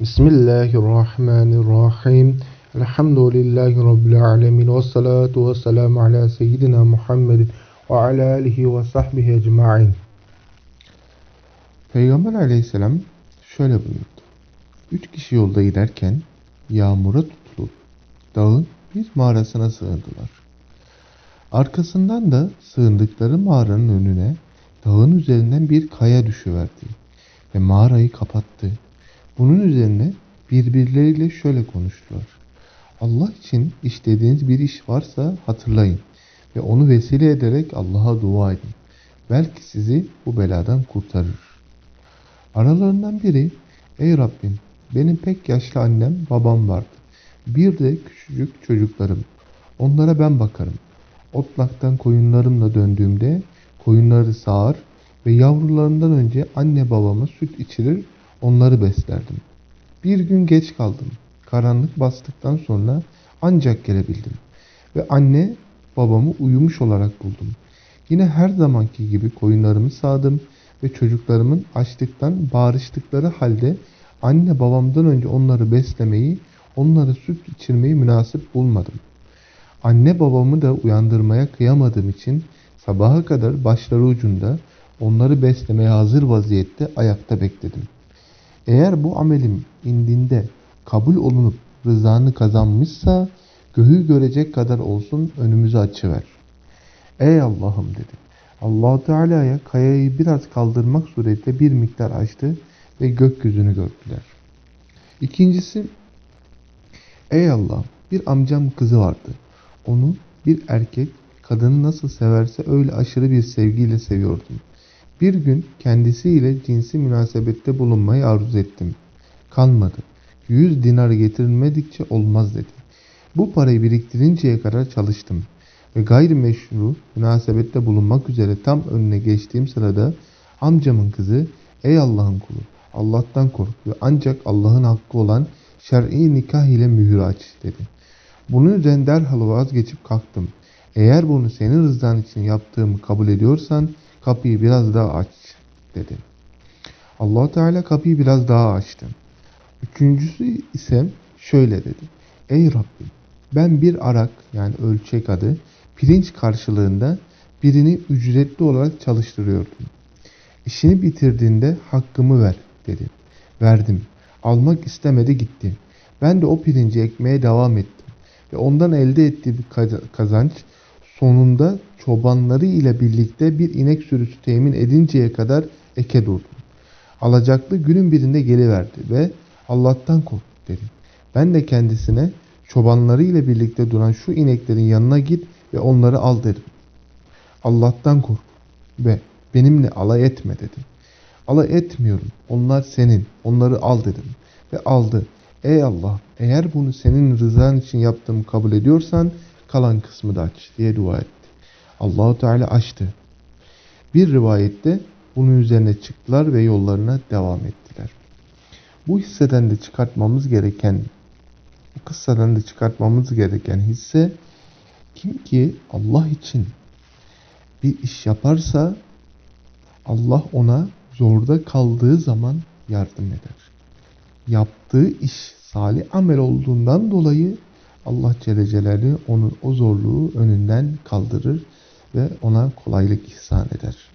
Bismillahirrahmanirrahim. Elhamdülillahi Rabbil alemin. Ve salatu ve selamu ala seyyidina Muhammed ve ala alihi ve sahbihi ecma'in. Peygamber aleyhisselam şöyle buyurdu. Üç kişi yolda giderken yağmura tutulup dağın bir mağarasına sığındılar. Arkasından da sığındıkları mağaranın önüne dağın üzerinden bir kaya düşüverdi ve mağarayı kapattı. Bunun üzerine birbirleriyle şöyle konuştular. Allah için işlediğiniz bir iş varsa hatırlayın ve onu vesile ederek Allah'a dua edin. Belki sizi bu beladan kurtarır. Aralarından biri, ey Rabbim benim pek yaşlı annem babam vardı. Bir de küçücük çocuklarım. Onlara ben bakarım. Otlaktan koyunlarımla döndüğümde koyunları sağar ve yavrularından önce anne babama süt içirir onları beslerdim. Bir gün geç kaldım. Karanlık bastıktan sonra ancak gelebildim. Ve anne babamı uyumuş olarak buldum. Yine her zamanki gibi koyunlarımı sağdım ve çocuklarımın açlıktan bağırıştıkları halde anne babamdan önce onları beslemeyi, onlara süt içirmeyi münasip bulmadım. Anne babamı da uyandırmaya kıyamadığım için sabaha kadar başları ucunda onları beslemeye hazır vaziyette ayakta bekledim. Eğer bu amelim indinde kabul olunup rızanı kazanmışsa göğü görecek kadar olsun önümüzü açıver. Ey Allah'ım dedi. allah Teala'ya kayayı biraz kaldırmak suretiyle bir miktar açtı ve gökyüzünü gördüler. İkincisi, Ey Allah bir amcam kızı vardı. Onu bir erkek kadını nasıl severse öyle aşırı bir sevgiyle seviyordum. Bir gün kendisiyle cinsi münasebette bulunmayı arzu ettim. Kanmadı. Yüz dinar getirilmedikçe olmaz dedi. Bu parayı biriktirinceye kadar çalıştım. Ve gayrimeşru münasebette bulunmak üzere tam önüne geçtiğim sırada amcamın kızı ey Allah'ın kulu Allah'tan kork ve ancak Allah'ın hakkı olan şer'i nikah ile mühür aç dedi. Bunun üzerine derhal vazgeçip kalktım. Eğer bunu senin rızan için yaptığımı kabul ediyorsan kapıyı biraz daha aç dedi. allah Teala kapıyı biraz daha açtı. Üçüncüsü ise şöyle dedi. Ey Rabbim ben bir arak yani ölçek adı pirinç karşılığında birini ücretli olarak çalıştırıyordum. İşini bitirdiğinde hakkımı ver dedi. Verdim. Almak istemedi gitti. Ben de o pirinci ekmeye devam ettim. Ve ondan elde ettiği bir kazanç sonunda çobanları ile birlikte bir inek sürüsü temin edinceye kadar eke durdum. Alacaklı günün birinde geliverdi ve Allah'tan kork dedi. Ben de kendisine çobanları ile birlikte duran şu ineklerin yanına git ve onları al dedim. Allah'tan kork ve benimle alay etme dedi. Alay etmiyorum. Onlar senin. Onları al dedim. Ve aldı. Ey Allah eğer bunu senin rızan için yaptığımı kabul ediyorsan kalan kısmı da aç diye dua etti. Allahu Teala açtı. Bir rivayette bunun üzerine çıktılar ve yollarına devam ettiler. Bu hisseden de çıkartmamız gereken bu kıssadan da çıkartmamız gereken hisse kim ki Allah için bir iş yaparsa Allah ona zorda kaldığı zaman yardım eder. Yaptığı iş salih amel olduğundan dolayı Allah Celle Celaluhu onun o zorluğu önünden kaldırır ve ona kolaylık ihsan eder.